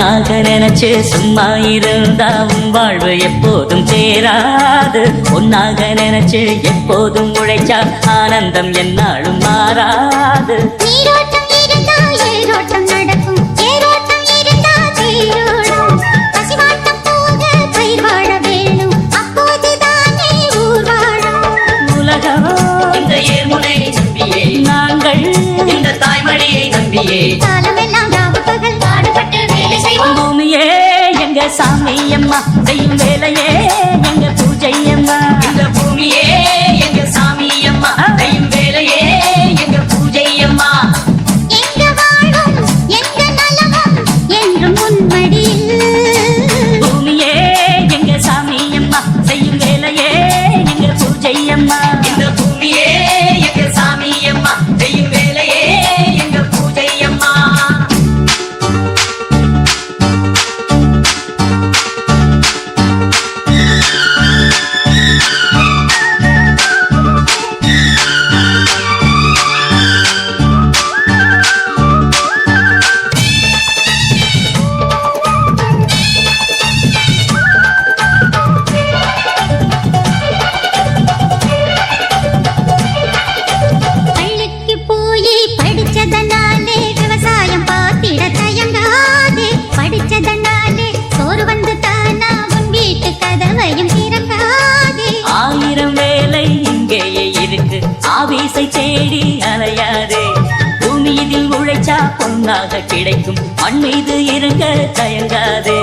ஒன்னாக நினைச்சு சும்மா இருந்தா உன் வாழ்வு எப்போதும் சேராது. ஒன்னாக நினைச்சு எப்போதும் உழைச்சா ஆனந்தம் என்னாலும் மாறாது. சாமி அம்மா செய்யும் வேலை இசை தேடி அலையாதே. பூமி இதில் உழைச்சா பொன்னாக கிடைக்கும். மண் மீது இறங்க தயங்காதே.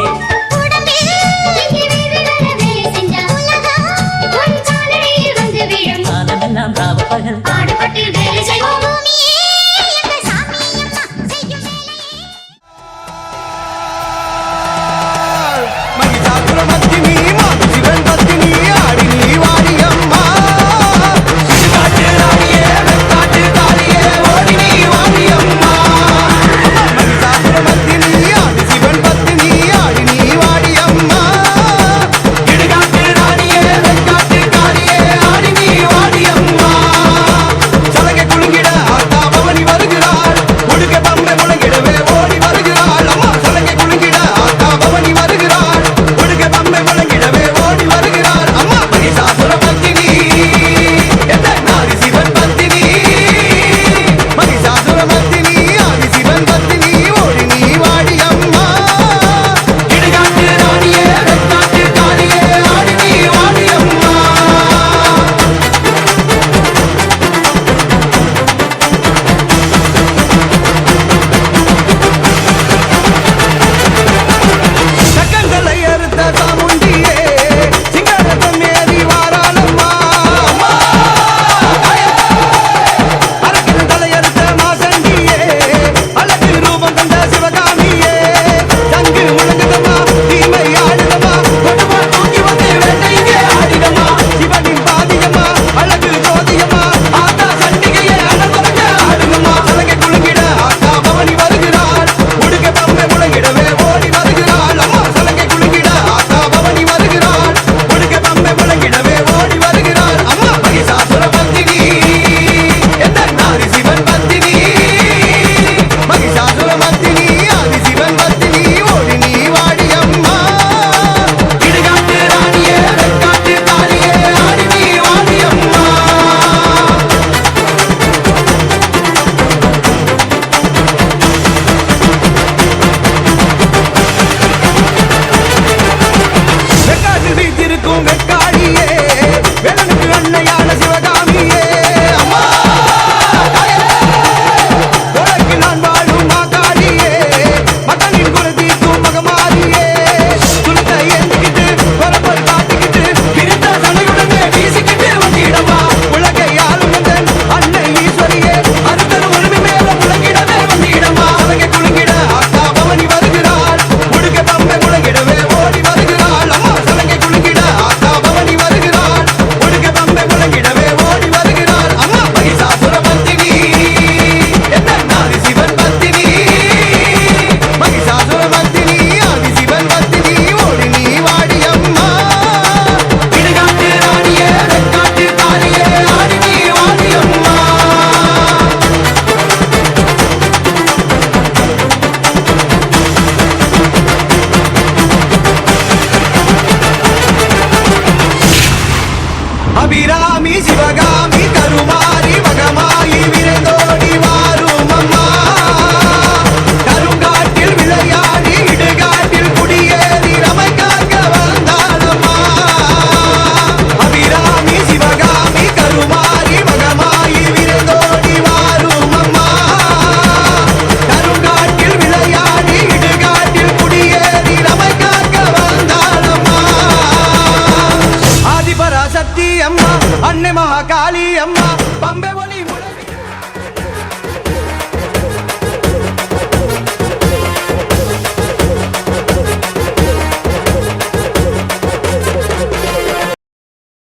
కానీ అమ్మ. పంబెవని